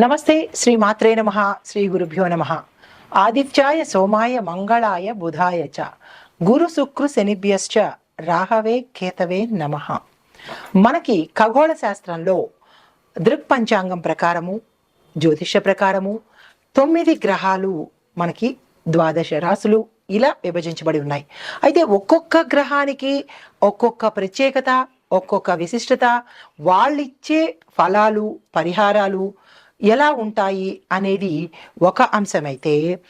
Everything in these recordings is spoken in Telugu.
నమస్తే శ్రీ మాత్రే నమ శ్రీ గురుభ్యో నమ. ఆదిత్యాయ సోమాయ మంగళాయ బుధాయ చ. గురు శుక్రు శనిభ్యశ్చ. రాహవే కేతవే నమ. మనకి ఖగోళ శాస్త్రంలో దృక్పంచాంగం ప్రకారము జ్యోతిష ప్రకారము తొమ్మిది గ్రహాలు మనకి ద్వాదశ రాసులు ఇలా విభజించబడి ఉన్నాయి. అయితే ఒక్కొక్క గ్రహానికి ఒక్కొక్క ప్రత్యేకత ఒక్కొక్క విశిష్టత వాళ్ళిచ్చే ఫలాలు పరిహారాలు ఎలా ఉంటాయి అనేది ఒక అంశమైతే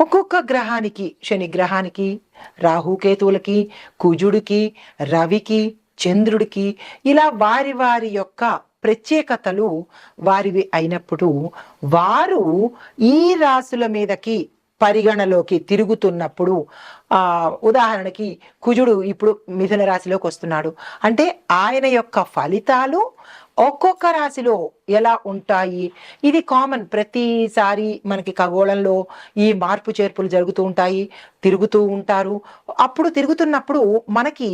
ఒక్కొక్క గ్రహానికి శని గ్రహానికి రాహుకేతువులకి కుజుడికి రవికి చంద్రుడికి ఇలా వారి వారి యొక్క ప్రత్యేకతలు వారివి అయినప్పుడు వారు ఈ రాసుల మీదకి పరిగణలోకి తిరుగుతున్నప్పుడు ఆ ఉదాహరణకి కుజుడు ఇప్పుడు మిథున రాశిలోకి వస్తున్నాడు. అంటే ఆయన యొక్క ఫలితాలు ఒక్కొక్క రాశిలో ఎలా ఉంటాయి? ఇది కామన్. ప్రతిసారి మనకి ఖగోళంలో ఈ మార్పు చేర్పులు జరుగుతూ ఉంటాయి తిరుగుతూ ఉంటారు. అప్పుడు తిరుగుతున్నప్పుడు మనకి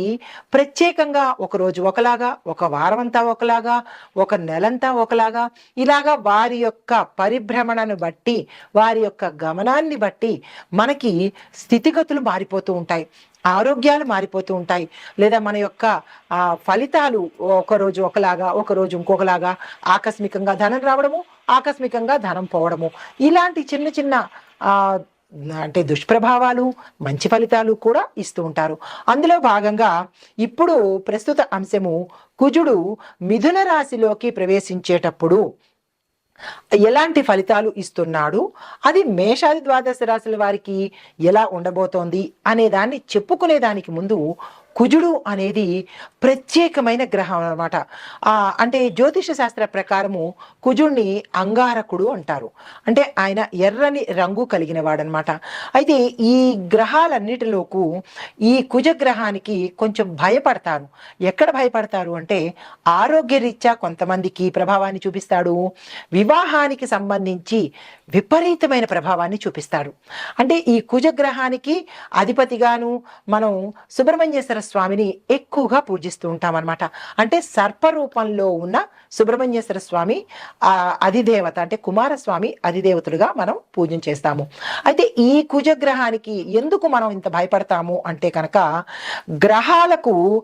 ప్రత్యేకంగా ఒకరోజు ఒకలాగా ఒక వారం అంతా ఒకలాగా ఒక నెలంతా ఒకలాగా ఇలాగా వారి యొక్క పరిభ్రమణను బట్టి వారి యొక్క గమనాన్ని బట్టి మనకి స్థితిగతులు మారిపోతూ ఉంటాయి. ఆరోగ్యాలు మారిపోతూ ఉంటాయి. లేదా మన యొక్క ఫలితాలు ఒకరోజు ఒకలాగా ఒకరోజు ఇంకొకలాగా ఆకస్మికంగా ధనం రావడము ఆకస్మికంగా ధనం పోవడము. ఇలాంటి చిన్న చిన్న అంటే దుష్ప్రభావాలు మంచి ఫలితాలు కూడా ఇస్తూ ఉంటారు. అందులో భాగంగా ఇప్పుడు ప్రస్తుత అంశము కుజుడు మిథున రాశిలోకి ప్రవేశించేటప్పుడు ఎలాంటి ఫలితాలు ఇస్తున్నాడు? అది మేషాది ద్వాదశ రాశుల వారికి ఎలా ఉండబోతోంది? అనే దాన్ని చెప్పుకునే దానికి ముందు కుజుడు అనేది ప్రత్యేకమైన గ్రహం అనమాట అంటే జ్యోతిష శాస్త్ర ప్రకారము కుజుడిని అంగారకుడు అంటారు. అంటే ఆయన ఎర్రని రంగు కలిగిన వాడనమాట అయితే ఈ గ్రహాలన్నిటిలోకు ఈ కుజ గ్రహానికి కొంచెం భయపడతారు. ఎక్కడ భయపడతారు అంటే ఆరోగ్యరీత్యా కొంతమందికి ప్రభావాన్ని చూపిస్తాడు. వివాహానికి సంబంధించి విపరీతమైన ప్రభావాన్ని చూపిస్తాడు. అంటే ఈ కుజగ్రహానికి అధిపతిగాను మనం సుబ్రహ్మణ్యేశ్వర స్వామిని ఎక్కువగా పూజిస్తూ ఉంటాం అనమాట అంటే సర్ప రూపంలో ఉన్న సుబ్రహ్మణ్యేశ్వర స్వామి అధిదేవత అంటే కుమారస్వామి అధిదేవతలుగా మనం పూజ చేస్తాము. అయితే ఈ కుజగ్రహానికి ఎందుకు మనం ఇంత భయపడతాము అంటే కనుక గ్రహాలకు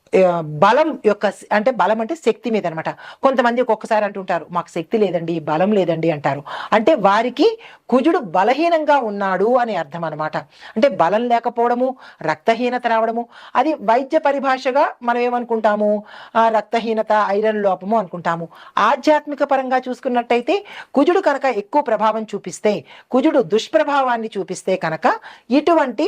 బలం యొక్క అంటే బలం అంటే శక్తి మీద అనమాట కొంతమంది ఒక్కొక్కసారి అంటుంటారు మాకు శక్తి లేదండి బలం లేదండి అంటారు. అంటే వారికి కుజుడు బలహీనంగా ఉన్నాడు అని అర్థం అనమాట అంటే బలం లేకపోవడము రక్తహీనత రావడము అది వైద్య పరిభాషగా మనం ఏమనుకుంటాము? ఆ రక్తహీనత ఐరన్ లోపము అనుకుంటాము. ఆధ్యాత్మిక పరంగా చూసుకున్నట్టయితే కుజుడు కనుక ఎక్కువ ప్రభావం చూపిస్తే కుజుడు దుష్ప్రభావాన్ని చూపిస్తే కనుక ఇటువంటి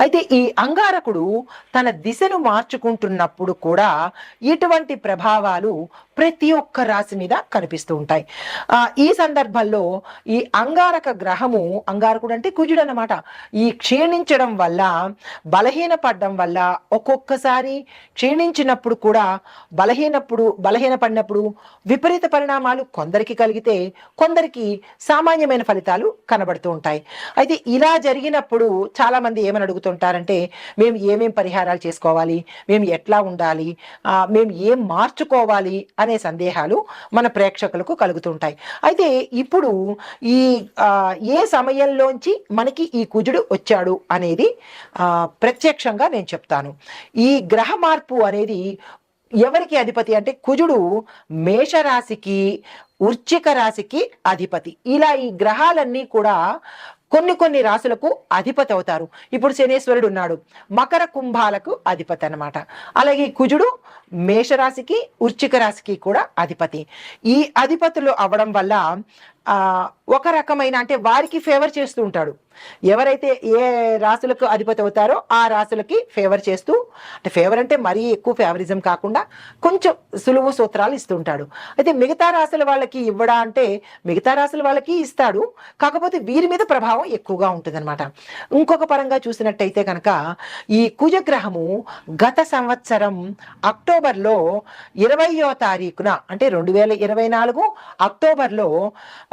అయితే ఈ అంగారకుడు తన దిశను మార్చుకుంటున్నప్పుడు కూడా ఇటువంటి ప్రభావాలు ప్రతి ఒక్క రాశి మీద కనిపిస్తూ ఉంటాయి. ఈ సందర్భంలో ఈ అంగారక గ్రహము అంగారకుడు అంటే కుజుడు అన్నమాట ఈ క్షీణించడం వల్ల బలహీన పడడం వల్ల ఒక్కొక్కసారి క్షీణించినప్పుడు కూడా బలహీనప్పుడు బలహీనపడినప్పుడు విపరీత పరిణామాలు కొందరికి కలిగితే కొందరికి సామాన్యమైన ఫలితాలు కనబడుతూ ఉంటాయి. అయితే ఇలా జరిగినప్పుడు చాలా మంది ఏమని అడుగుతుంటారంటే మేము ఏమేం పరిహారాలు చేసుకోవాలి? మేము ఎట్లా ఉండాలి? మేము ఏం మార్చుకోవాలి? అనే సందేహాలు మన ప్రేక్షకులకు కలుగుతుంటాయి. అయితే ఇప్పుడు ఈ ఏ సమయంలోంచి మనకి ఈ కుజుడు వచ్చాడు అనేది ఆ, ప్రత్యక్షంగా నేను చెప్తాను. ఈ గ్రహ మార్పు అనేది ఎవరికి అధిపతి అంటే కుజుడు మేషరాశికి వృచ్చిక రాశికి అధిపతి. ఇలా ఈ గ్రహాలన్నీ కూడా కొన్ని కొన్ని రాసులకు అధిపతి అవుతారు. ఇప్పుడు శనేశ్వరుడు ఉన్నాడు. మకర కుంభాలకు అధిపతి అన్నమాట. అలాగే కుజుడు మేషరాశికి వృశ్చిక రాశికి కూడా అధిపతి. ఈ అధిపతులు అవడం వల్ల ఒక రకమైన అంటే వారికి ఫేవర్ చేస్తూ ఉంటాడు. ఎవరైతే ఏ రాసులకు అధిపతి అవుతారో ఆ రాసులకి ఫేవర్ చేస్తూ అంటే ఫేవర్ అంటే మరీ ఎక్కువ ఫేవరిజం కాకుండా కొంచెం సులువు సూత్రాలు ఇస్తుంటాడు అయితే మిగతా రాసుల వాళ్ళకి ఇవ్వడా అంటే మిగతా రాసుల వాళ్ళకి ఇస్తాడు. కాకపోతే వీరి మీద ప్రభావం ఎక్కువగా ఉంటుందన్నమాట. ఇంకొక పరంగా చూసినట్టయితే కనుక ఈ కుజగ్రహము గత సంవత్సరం అక్టోబర్లో ఇరవయో తారీఖున అంటే రెండు వేల ఇరవై నాలుగు అక్టోబర్లో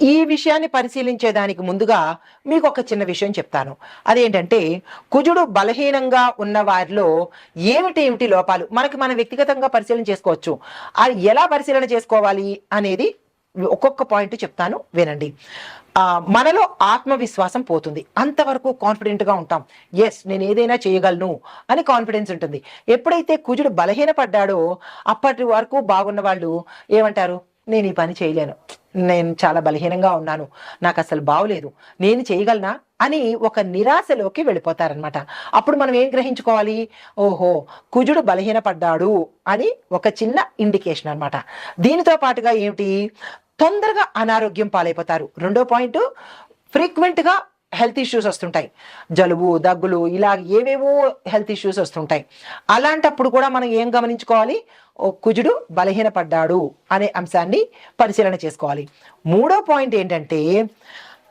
ఈ విషయాన్ని పరిశీలించేదానికి ముందుగా మీకు ఒక చిన్న విషయం చెప్తాను. అదేంటంటే కుజుడు బలహీనంగా ఉన్న వారిలో ఏమిటి ఏమిటి లోపాలు? మనకి మన వ్యక్తిగతంగా పరిశీలన చేసుకోవచ్చు. అది ఎలా పరిశీలన చేసుకోవాలి అనేది ఒక్కొక్క పాయింట్ చెప్తాను వినండి. మనలో ఆత్మవిశ్వాసం పోతుంది. అంతవరకు కాన్ఫిడెంట్గా ఉంటాం. ఎస్ నేను ఏదైనా చేయగలను అని కాన్ఫిడెన్స్ ఉంటుంది. ఎప్పుడైతే కుజుడు బలహీనపడ్డాడో అప్పటి వరకు బాగున్న వాళ్ళు ఏమంటారు? నేను ఈ పని చేయలేను. నేను చాలా బలహీనంగా ఉన్నాను. నాకు అసలు బాగోలేదు నేను చేయగలనా? అని ఒక నిరాశలోకి వెళ్ళిపోతారనమాట అప్పుడు మనం ఏం గ్రహించుకోవాలి? ఓహో కుజుడు బలహీనపడ్డాడు అని ఒక చిన్న ఇండికేషన్ అనమాట దీనితో పాటుగా ఏమిటి? తొందరగా అనారోగ్యం పాలైపోతారు. రెండో పాయింట్ ఫ్రీక్వెంట్గా హెల్త్ ఇష్యూస్ వస్తుంటాయి. జలుబు దగ్గులు ఇలా ఏవేవో హెల్త్ ఇష్యూస్ వస్తుంటాయి. అలాంటప్పుడు కూడా మనం ఏం గమనించుకోవాలి? కుజుడు బలహీనపడ్డాడు అనే అంశాన్ని పరిశీలన చేసుకోవాలి. మూడో పాయింట్ ఏంటంటే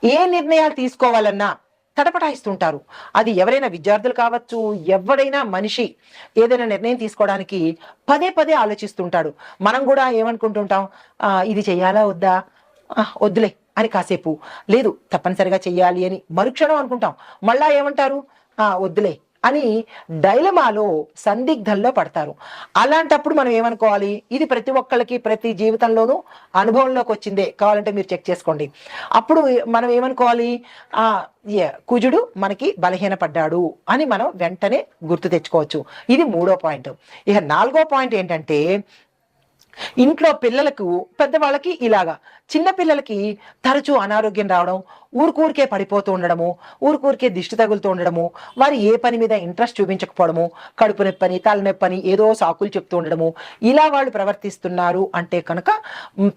ఏ నిర్ణయాలు తీసుకోవాలన్నా తటపటాయిస్తుంటారు. అది ఎవరైనా విద్యార్థులు కావచ్చు ఎవరైనా మనిషి ఏదైనా నిర్ణయం తీసుకోవడానికి పదే పదే ఆలోచిస్తుంటాడు. మనం కూడా ఏమనుకుంటుంటాం? ఇది చేయాలా వద్దా? వద్దులే అని కాసేపు. లేదు తప్పనిసరిగా చెయ్యాలి అని మరుక్షణం అనుకుంటాం. మళ్ళా ఏమంటారు? వద్దులే అని డైలమాలో సందిగ్ధంలో పడతారు. అలాంటప్పుడు మనం ఏమనుకోవాలి? ఇది ప్రతి ఒక్కళ్ళకి ప్రతి జీవితంలోనూ అనుభవంలోకి వచ్చిందే. కావాలంటే మీరు చెక్ చేసుకోండి. అప్పుడు మనం ఏమనుకోవాలి? కుజుడు మనకి బలహీనపడ్డాడు అని మనం వెంటనే గుర్తు తెచ్చుకోవచ్చు. ఇది మూడో పాయింట్. ఇక నాలుగో పాయింట్ ఏంటంటే ఇంట్లో పిల్లలకు పెద్దవాళ్ళకి ఇలాగా. చిన్న పిల్లలకి తరచూ అనారోగ్యం రావడం ఊరికూరికే పడిపోతూ ఉండడము ఊరికూరికే దిష్టి తగులుతూ ఉండడము వారు ఏ పని మీద ఇంట్రెస్ట్ చూపించకపోవడము కడుపు నొప్పని తలనొప్పని ఏదో సాకులు చెప్తూ ఉండడము ఇలా వాళ్ళు ప్రవర్తిస్తున్నారు అంటే కనుక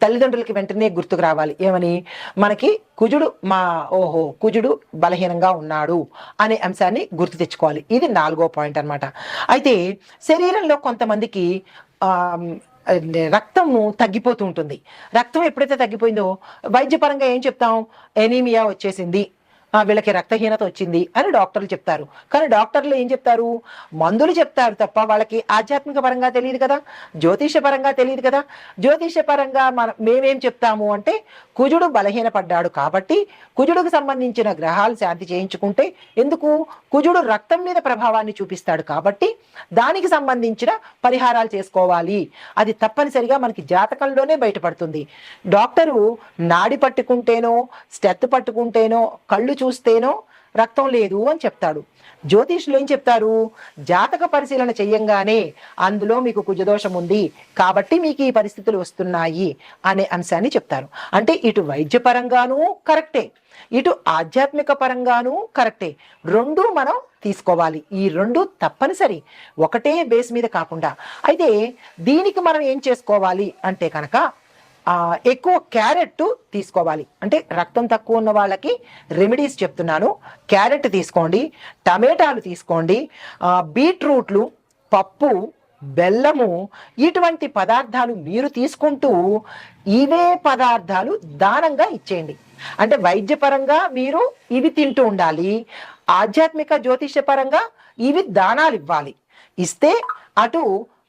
తల్లిదండ్రులకి వెంటనే గుర్తుకు రావాలి. ఏమని? మనకి కుజుడు మా ఓహో కుజుడు బలహీనంగా ఉన్నాడు అనే అంశాన్ని గుర్తు తెచ్చుకోవాలి. ఇది నాలుగో పాయింట్ అన్నమాట. అయితే శరీరంలో కొంతమందికి రక్తము తగ్గిపోతూ ఉంటుంది. రక్తం ఎప్పుడైతే తగ్గిపోయిందో వైద్యపరంగా ఏం చెప్తాం? ఎనీమియా వచ్చేసింది. వీళ్ళకి రక్తహీనత వచ్చింది అని డాక్టర్లు చెప్తారు. కానీ డాక్టర్లు ఏం చెప్తారు? మందులు చెప్తారు తప్ప వాళ్ళకి ఆధ్యాత్మిక పరంగా తెలియదు కదా? జ్యోతిష పరంగా తెలియదు కదా? జ్యోతిష పరంగా మన మేమేం చెప్తాము అంటే కుజుడు బలహీనపడ్డాడు కాబట్టి కుజుడుకు సంబంధించిన గ్రహాలు శాంతి చేయించుకుంటే ఎందుకు? కుజుడు రక్తం మీద ప్రభావాన్ని చూపిస్తాడు కాబట్టి దానికి సంబంధించిన పరిహారాలు చేసుకోవాలి. అది తప్పనిసరిగా మనకి జాతకంలోనే బయటపడుతుంది. డాక్టరు నాడి పట్టుకుంటేనో స్టెత్ పట్టుకుంటేనో కళ్ళు చూ చూస్తేనో రక్తం లేదు అని చెప్తాడు. జ్యోతిష్యులు ఏం చెప్తారు? జాతక పరిశీలన చెయ్యంగానే అందులో మీకు కుజదోషం ఉంది కాబట్టి మీకు ఈ పరిస్థితులు వస్తున్నాయి అనే అంశాన్ని చెప్తారు. అంటే ఇటు వైద్యపరంగానూ కరెక్టే ఇటు ఆధ్యాత్మిక పరంగానూ కరెక్టే. రెండు మనం తీసుకోవాలి. ఈ రెండు తప్పనిసరి ఒకటే బేస్ మీద కాకుండా. అయితే దీనికి మనం ఏం చేసుకోవాలి అంటే కనుక ఎక్కువ క్యారెట్ తీసుకోవాలి. అంటే రక్తం తక్కువ ఉన్న వాళ్ళకి రెమెడీస్ చెప్తున్నాను. క్యారెట్ తీసుకోండి టమాటాలు తీసుకోండి బీట్రూట్లు పప్పు బెల్లము ఇటువంటి పదార్థాలు మీరు తీసుకుంటూ ఇవే పదార్థాలు దానంగా ఇచ్చేయండి. అంటే వైద్యపరంగా మీరు ఇవి తింటూ ఉండాలి. ఆధ్యాత్మిక జ్యోతిష్యపరంగా ఇవి దానాలు ఇవ్వాలి. ఇస్తే అటు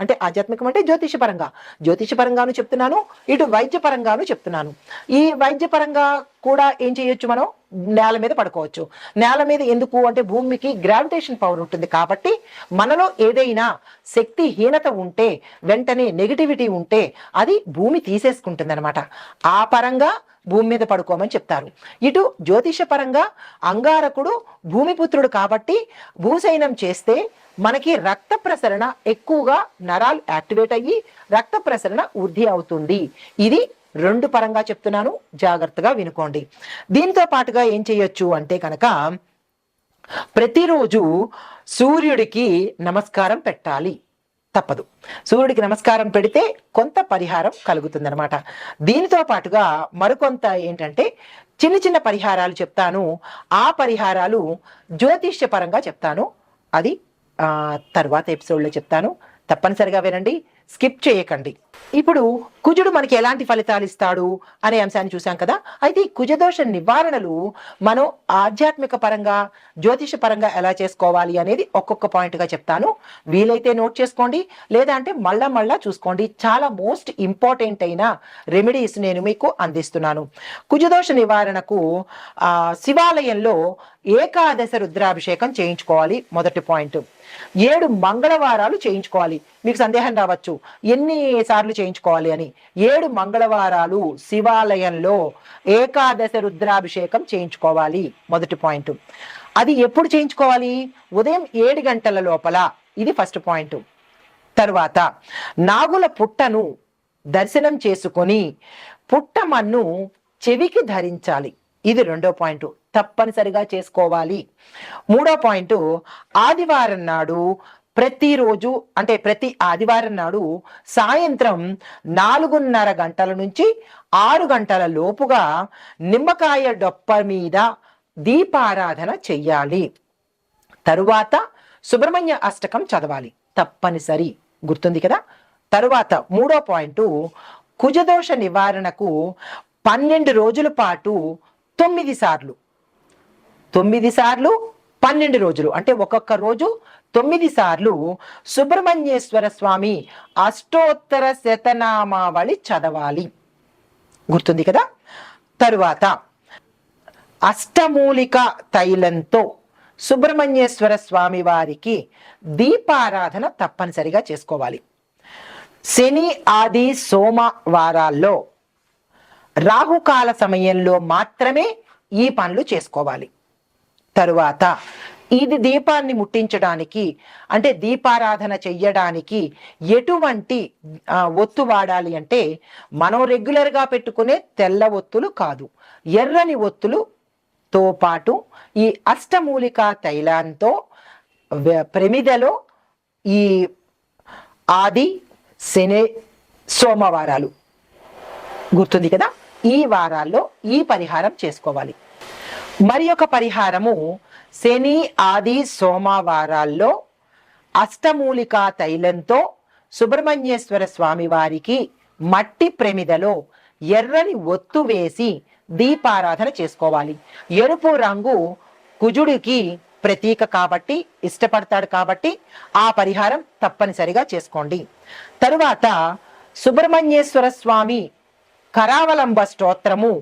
అంటే ఆధ్యాత్మికం అంటే జ్యోతిషపరంగా. జ్యోతిషపరంగాను చెప్తున్నాను ఇటు వైద్యపరంగాను చెప్తున్నాను. ఈ వైద్యపరంగా కూడా ఏం చేయొచ్చు మనం? నేల మీద పడుకోవచ్చు. నేల మీద ఎందుకు? అంటే భూమికి గ్రావిటేషన్ పవర్ ఉంటుంది కాబట్టి మనలో ఏదైనా శక్తి హీనత ఉంటే వెంటనే నెగిటివిటీ ఉంటే అది భూమి తీసేసుకుంటుంది అనమాట ఆ పరంగా భూమి మీద పడుకోమని చెప్తారు. ఇటు జ్యోతిష పరంగా అంగారకుడు భూమిపుత్రుడు కాబట్టి భూశయనం చేస్తే మనకి రక్త ప్రసరణ ఎక్కువగా నరాలు యాక్టివేట్ అయ్యి రక్త ప్రసరణ వృద్ధి అవుతుంది. ఇది రెండు పరంగా చెప్తున్నాను. జాగ్రత్తగా వినుకోండి. దీంతో పాటుగా ఏం చేయొచ్చు అంటే కనుక ప్రతిరోజు సూర్యుడికి నమస్కారం పెట్టాలి. తప్పదు. సూర్యుడికి నమస్కారం పెడితే కొంత పరిహారం కలుగుతుందనమాట దీనితో పాటుగా మరికొంత ఏంటంటే చిన్న చిన్న పరిహారాలు చెప్తాను. ఆ పరిహారాలు జ్యోతిష్య పరంగా చెప్తాను. అది ఆ, తర్వాత ఎపిసోడ్లో చెప్తాను. తప్పనిసరిగా వినండి. స్కిప్ చేయకండి. ఇప్పుడు కుజుడు మనకి ఎలాంటి ఫలితాలు ఇస్తాడు అనే అంశాన్ని చూసాం కదా? అయితే ఈ కుజదోష నివారణలు మనం ఆధ్యాత్మిక పరంగా జ్యోతిష పరంగా ఎలా చేసుకోవాలి అనేది ఒక్కొక్క పాయింట్గా చెప్తాను. వీలైతే నోట్ చేసుకోండి లేదా అంటే మళ్ళా మళ్ళా చూసుకోండి. చాలా మోస్ట్ ఇంపార్టెంట్ అయిన రెమెడీస్ నేను మీకు అందిస్తున్నాను. కుజదోష నివారణకు శివాలయంలో ఏకాదశ రుద్రాభిషేకం చేయించుకోవాలి. మొదటి పాయింట్ ఏడు మంగళవారాలు చేయించుకోవాలి. మీకు సందేహం రావచ్చు. ఎన్ని సార్లు చేయించుకోవాలి అని ఏడు మంగళవారాలు శివాలయంలో ఏకాదశ రుద్రాభిషేకం చేయించుకోవాలి. మొదటి పాయింట్. అది ఎప్పుడు చేయించుకోవాలి? ఉదయం ఏడు గంటల లోపల. ఇది ఫస్ట్ పాయింట్. తర్వాత నాగుల పుట్టను దర్శనం చేసుకొని పుట్టమన్ను చెవికి ధరించాలి. ఇది రెండో పాయింట్. తప్పనిసరిగా చేసుకోవాలి. మూడో పాయింట్. ఆదివారం నాడు ప్రతిరోజు అంటే ప్రతి ఆదివారం నాడు సాయంత్రం నాలుగున్నర గంటల నుంచి ఆరు గంటల లోపుగా నిమ్మకాయ డొప్ప మీద దీపారాధన చెయ్యాలి. తరువాత సుబ్రహ్మణ్య అష్టకం చదవాలి. తప్పనిసరి. గుర్తుంది కదా? తరువాత మూడో పాయింట్ కుజదోష నివారణకు పన్నెండు రోజుల పాటు తొమ్మిది సార్లు. తొమ్మిది సార్లు పన్నెండు రోజులు. అంటే ఒక్కొక్క రోజు తొమ్మిది సార్లు సుబ్రహ్మణ్యేశ్వర స్వామి అష్టోత్తర శతనామావళి చదవాలి. గుర్తుంది కదా? తరువాత అష్టమూలిక తైలంతో సుబ్రహ్మణ్యేశ్వర స్వామి వారికి దీపారాధన తప్పనిసరిగా చేసుకోవాలి. శని ఆది సోమ వారాల్లో రాహుకాల సమయంలో మాత్రమే ఈ పనులు చేసుకోవాలి. తరువాత ఇది దీపాన్ని ముట్టించడానికి అంటే దీపారాధన చెయ్యడానికి ఎటువంటి ఒత్తు వాడాలి అంటే మనం రెగ్యులర్గా పెట్టుకునే తెల్ల ఒత్తులు కాదు. ఎర్రని ఒత్తులుతో పాటు ఈ అష్టమూలిక తైలాంతో ప్రమిదలో ఈ ఆది శని సోమవారాలు. గుర్తుంది కదా? ఈ వారాల్లో ఈ పరిహారం చేసుకోవాలి. మరి ఒక పరిహారము శని ఆది సోమవారాల్లో అష్టమూలికా తైలంతో సుబ్రహ్మణ్యేశ్వర స్వామి వారికి మట్టి ప్రమిదలో ఎర్రని ఒత్తు వేసి దీపారాధన చేసుకోవాలి. ఎరుపు రంగు కుజుడికి ప్రతీక కాబట్టి ఇష్టపడతాడు కాబట్టి ఆ పరిహారం తప్పనిసరిగా చేసుకోండి. తరువాత సుబ్రహ్మణ్యేశ్వర స్వామి కరావలంబ స్తోత్రము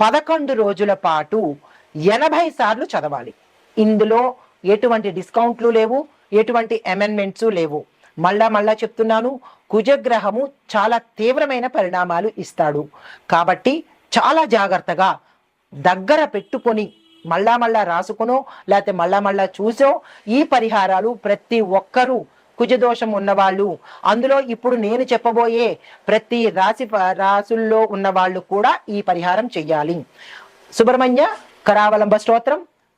పదకొండు రోజుల పాటు ఎనభై సార్లు చదవాలి. ఇందులో ఎటువంటి డిస్కౌంట్లు లేవు ఎటువంటి అమెండ్మెంట్స్ లేవు. మళ్ళా మళ్ళా చెప్తున్నాను కుజగ్రహము చాలా తీవ్రమైన పరిణామాలు ఇస్తాడు. కాబట్టి చాలా జాగ్రత్తగా దగ్గర పెట్టుకొని మళ్ళా మళ్ళా రాసుకునో లేకపోతే మళ్ళా మళ్ళా చూసో ఈ పరిహారాలు ప్రతి ఒక్కరూ కుజదోషం ఉన్నవాళ్ళు. అందులో ఇప్పుడు నేను చెప్పబోయే ప్రతి రాశి రాసుల్లో ఉన్న వాళ్ళు కూడా ఈ పరిహారం చెయ్యాలి. సుబ్రహ్మణ్య కరావలంబ స్తోత్రం.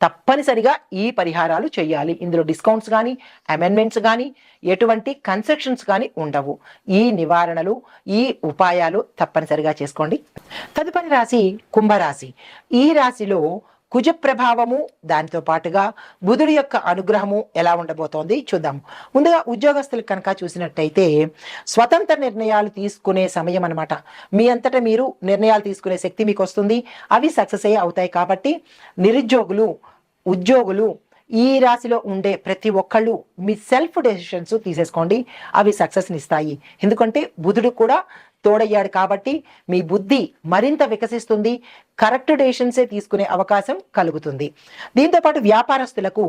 తప్పనిసరిగా ఈ పరిహారాలు చేయాలి. ఇందులో డిస్కౌంట్స్ కానీ అమెండ్మెంట్స్ కానీ ఎటువంటి కన్సెషన్స్ కానీ ఉండవు. ఈ నివారణలు ఈ ఉపాయాలు తప్పనిసరిగా చేసుకోండి. తదుపరి రాశి కుంభరాశి. ఈ రాశిలో కుజ ప్రభావము దానితో పాటుగా బుధుడి యొక్క అనుగ్రహము ఎలా ఉండబోతోంది చూద్దాము ముందుగా ఉద్యోగస్తులు కనుక చూసినట్టయితే స్వతంత్ర నిర్ణయాలు తీసుకునే సమయం అనమాట మీ అంతటా మీరు నిర్ణయాలు తీసుకునే శక్తి మీకు వస్తుంది అవి సక్సెస్ అయ్యి అవుతాయి కాబట్టి నిరుద్యోగులు ఉద్యోగులు ఈ రాశిలో ఉండే ప్రతి ఒక్కళ్ళు మీ సెల్ఫ్ డెసిషన్స్ తీసేసుకోండి. అవి సక్సెస్ని ఇస్తాయి. ఎందుకంటే బుధుడు కూడా తోడయ్యాడు కాబట్టి మీ బుద్ధి మరింత వికసిస్తుంది కరెక్ట్ డెసిషన్సే తీసుకునే అవకాశం కలుగుతుంది. దీంతోపాటు వ్యాపారస్తులకు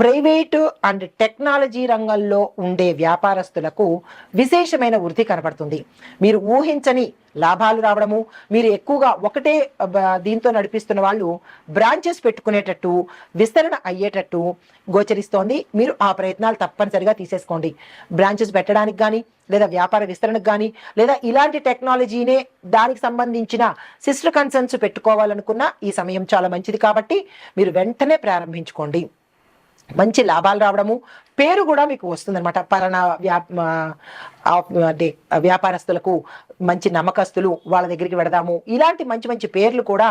ప్రైవేటు అండ్ టెక్నాలజీ రంగంలో ఉండే వ్యాపారస్తులకు విశేషమైన వృద్ధి కనబడుతుంది. మీరు ఊహించని లాభాలు రావడము మీరు ఎక్కువగా ఒకటే దీంతో నడిపిస్తున్న వాళ్ళు బ్రాంచెస్ పెట్టుకునేటట్టు విస్తరణ అయ్యేటట్టు గోచరిస్తోంది. మీరు ఆ ప్రయత్నాలు తప్పనిసరిగా తీసేసుకోండి. బ్రాంచెస్ పెట్టడానికి కానీ లేదా వ్యాపార విస్తరణకు కానీ లేదా ఇలాంటి టెక్నాలజీనే దానికి సంబంధించిన సిస్టర్ కన్సర్న్స్ పెట్టుకోవాలనుకున్న ఈ సమయం చాలా మంచిది కాబట్టి మీరు వెంటనే ప్రారంభించుకోండి. మంచి లాభాలు రావడము పేరు కూడా మీకు వస్తుందన్నమాట. పరణ వ్యా అంటే వ్యాపారస్తులకు మంచి నమ్మకస్తులు వాళ్ళ దగ్గరికి వెడదాము. ఇలాంటి మంచి మంచి పేర్లు కూడా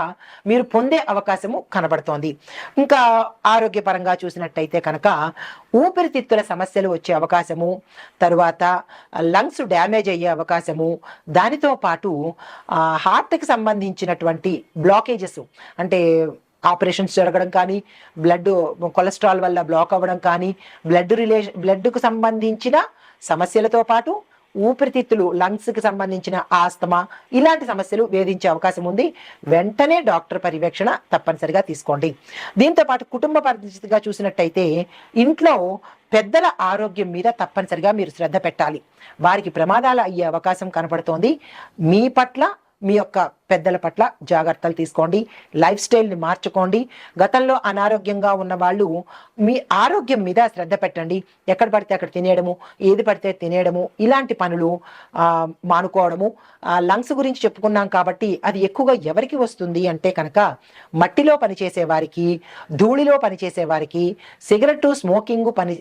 మీరు పొందే అవకాశము కనబడుతోంది. ఇంకా ఆరోగ్యపరంగా చూసినట్టయితే కనుక ఊపిరితిత్తుల సమస్యలు వచ్చే అవకాశము తరువాత లంగ్స్ డ్యామేజ్ అయ్యే అవకాశము దానితో పాటు హార్ట్కి సంబంధించినటువంటి బ్లాకేజెస్ అంటే ఆపరేషన్స్ జరగడం కానీ బ్లడ్ కొలెస్ట్రాల్ వల్ల బ్లాక్ అవ్వడం కానీ బ్లడ్ రిలేషన్ బ్లడ్కు సంబంధించిన సమస్యలతో పాటు ఊపిరితిత్తులు లంగ్స్కి సంబంధించిన ఆస్తమా ఇలాంటి సమస్యలు వేధించే అవకాశం ఉంది. వెంటనే డాక్టర్ పర్యవేక్షణ తప్పనిసరిగా తీసుకోండి. దీంతో పాటు కుటుంబ పరిస్థితిగా చూసినట్టయితే ఇంట్లో పెద్దల ఆరోగ్యం మీద తప్పనిసరిగా మీరు శ్రద్ధ పెట్టాలి. వారికి ప్రమాదాలు అయ్యే అవకాశం కనపడుతోంది. మీ పట్ల మీ యొక్క పెద్దల పట్ల జాగ్రత్తలు తీసుకోండి. లైఫ్ స్టైల్ని మార్చుకోండి. గతంలో అనారోగ్యంగా ఉన్న వాళ్ళు మీ ఆరోగ్యం మీద శ్రద్ధ పెట్టండి. ఎక్కడ పడితే అక్కడ తినేయడము ఏది పడితే తినేయడము ఇలాంటి పనులు మానుకోవడము. లంగ్స్ గురించి చెప్పుకున్నాం కాబట్టి అది ఎక్కువగా ఎవరికి వస్తుంది అంటే కనుక మట్టిలో పనిచేసే వారికి ధూళిలో పనిచేసే వారికి సిగరెట్ స్మోకింగ్ పని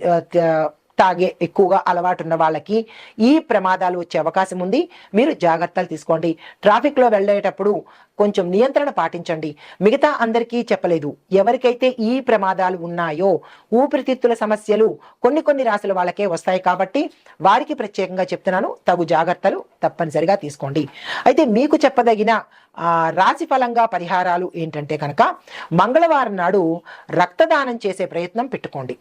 తాగే ఎక్కువగా అలవాటు ఉన్న వాళ్ళకి ఈ ప్రమాదాలు వచ్చే అవకాశం ఉంది. మీరు జాగ్రత్తలు తీసుకోండి. ట్రాఫిక్లో వెళ్ళేటప్పుడు కొంచెం నియంత్రణ పాటించండి. మిగతా అందరికీ చెప్పలేదు. ఎవరికైతే ఈ ప్రమాదాలు ఉన్నాయో ఊపిరితిత్తుల సమస్యలు కొన్ని కొన్ని రాసుల వాళ్ళకే వస్తాయి కాబట్టి వారికి ప్రత్యేకంగా చెప్తున్నాను. తగు జాగ్రత్తలు తప్పనిసరిగా తీసుకోండి. అయితే మీకు చెప్పదగిన రాశి ఫలంగా పరిహారాలు ఏంటంటే కనుక మంగళవారం నాడు రక్తదానం చేసే ప్రయత్నం పెట్టుకోండి.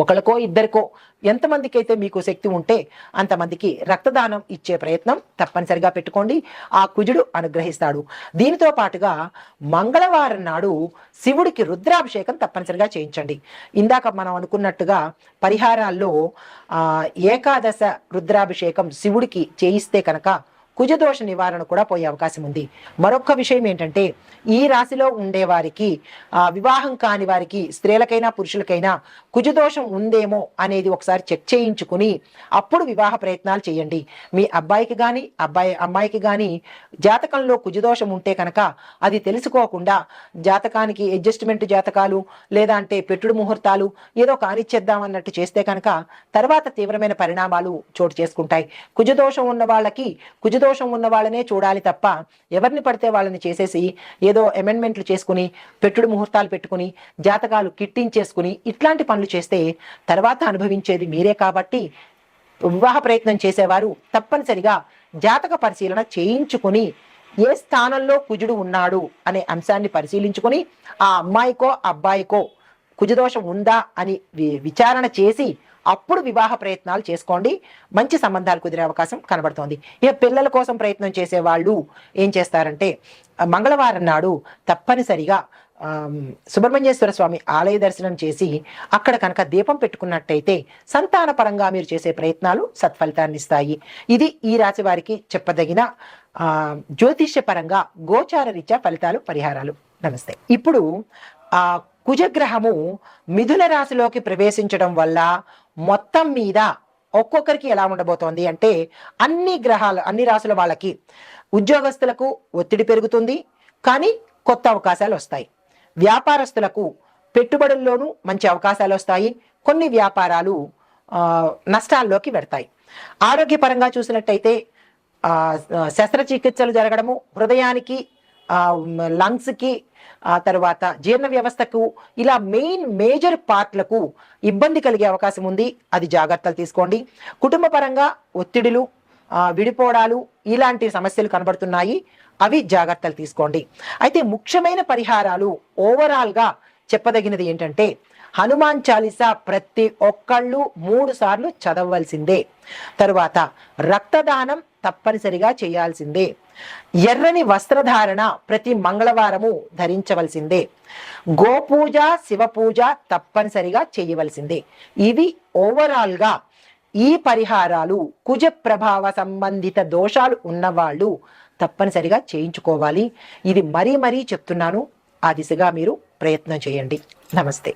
ఒకరికో ఇద్దరికో ఎంతమందికి అయితే మీకు శక్తి ఉంటే అంతమందికి రక్తదానం ఇచ్చే ప్రయత్నం తప్పనిసరిగా పెట్టుకోండి. ఆ కుజుడు అనుగ్రహిస్తాడు. దీనితో పాటుగా మంగళవారం నాడు శివుడికి రుద్రాభిషేకం తప్పనిసరిగా చేయించండి. ఇందాక మనం అనుకున్నట్టుగా పరిహారాల్లో ఏకాదశ రుద్రాభిషేకం శివుడికి చేయిస్తే కనుక కుజదోష నివారణ కూడా పోయే అవకాశం ఉంది. మరొక విషయం ఏంటంటే ఈ రాశిలో ఉండే వారికి వివాహం కాని వారికి స్త్రీలకైనా పురుషులకైనా కుజదోషం ఉందేమో అనేది ఒకసారి చెక్ చేయించుకుని అప్పుడు వివాహ ప్రయత్నాలు చేయండి. మీ అబ్బాయికి కానీ అబ్బాయి అమ్మాయికి కానీ జాతకంలో కుజదోషం ఉంటే కనుక అది తెలుసుకోకుండా జాతకానికి అడ్జస్ట్మెంట్ జాతకాలు లేదా అంటే పెట్టుడు ముహూర్తాలు ఏదో కానిచ్చేద్దాం అన్నట్టు చేస్తే కనుక తర్వాత తీవ్రమైన పరిణామాలు చోటు చేసుకుంటాయి. కుజదోషం ఉన్న వాళ్ళకి కుజ దోషం ఉన్న వాళ్ళనే చూడాలి తప్ప ఎవరిని పడితే వాళ్ళని చేసేసి ఏదో అమెండ్మెంట్లు చేసుకుని పెట్టుడు ముహూర్తాలు పెట్టుకుని జాతకాలు కిట్టించేసుకుని ఇట్లాంటి పనులు చేస్తే తర్వాత అనుభవించేది మీరే కాబట్టి వివాహ ప్రయత్నం చేసేవారు తప్పనిసరిగా జాతక పరిశీలన చేయించుకుని ఏ స్థానంలో కుజుడు ఉన్నాడు అనే అంశాన్ని పరిశీలించుకుని ఆ అమ్మాయికో అబ్బాయికో కుజదోషం ఉందా అని వి- విచారణ చేసి అప్పుడు వివాహ ప్రయత్నాలు చేసుకోండి. మంచి సంబంధాలు కుదిరే అవకాశం కనబడుతోంది. ఇక పిల్లల కోసం ప్రయత్నం చేసే వాళ్ళు ఏం చేస్తారంటే మంగళవారం నాడు తప్పనిసరిగా సుబ్రహ్మణ్యేశ్వర స్వామి ఆలయ దర్శనం చేసి అక్కడ కనుక దీపం పెట్టుకున్నట్టయితే సంతాన పరంగా మీరు చేసే ప్రయత్నాలు సత్ఫలితాన్ని ఇస్తాయి. ఇది ఈ రాశి వారికి చెప్పదగిన జ్యోతిష్యపరంగా గోచార రీత్యా ఫలితాలు పరిహారాలు. నమస్తే. ఇప్పుడు ఆ కుజగ్రహము మిథున రాశిలోకి ప్రవేశించడం వల్ల మొత్తం మీద ఒక్కొక్కరికి ఎలా ఉండబోతోంది అంటే అన్ని గ్రహాలు అన్ని రాశుల వాళ్ళకి ఉద్యోగస్తులకు ఒత్తిడి పెరుగుతుంది కానీ కొత్త అవకాశాలు వస్తాయి. వ్యాపారస్తులకు పెట్టుబడుల్లోనూ మంచి అవకాశాలు వస్తాయి. కొన్ని వ్యాపారాలు నష్టాల్లోకి పెడతాయి. ఆరోగ్యపరంగా చూసినట్టయితే శస్త్రచికిత్సలు జరగడము హృదయానికి లంగ్స్కి ఆ తర్వాత జీర్ణ వ్యవస్థకు ఇలా మెయిన్ మేజర్ పార్ట్లకు ఇబ్బంది కలిగే అవకాశం ఉంది. అది జాగ్రత్తలు తీసుకోండి. కుటుంబ పరంగా ఒత్తిడులు విడిపోవడాలు ఇలాంటి సమస్యలు కనబడుతున్నాయి. అవి జాగ్రత్తలు తీసుకోండి. అయితే ముఖ్యమైన పరిహారాలు ఓవరాల్గా చెప్పదగినది ఏంటంటే హనుమాన్ చాలీసా ప్రతి ఒక్కళ్ళు మూడు సార్లు చదవవలసిందే. తరువాత రక్తదానం తప్పనిసరిగా చేయాల్సిందే. ఎర్రని వస్త్రధారణ ప్రతి మంగళవారము ధరించవలసిందే. గోపూజ శివపూజ తప్పనిసరిగా చేయవలసిందే. ఇవి ఓవరాల్గా ఈ పరిహారాలు కుజ ప్రభావ సంబంధిత దోషాలు ఉన్నవాళ్ళు తప్పనిసరిగా చేయించుకోవాలి. ఇది మరీ మరీ చెప్తున్నాను. ఆ దిశగా మీరు ప్రయత్నం చేయండి. నమస్తే.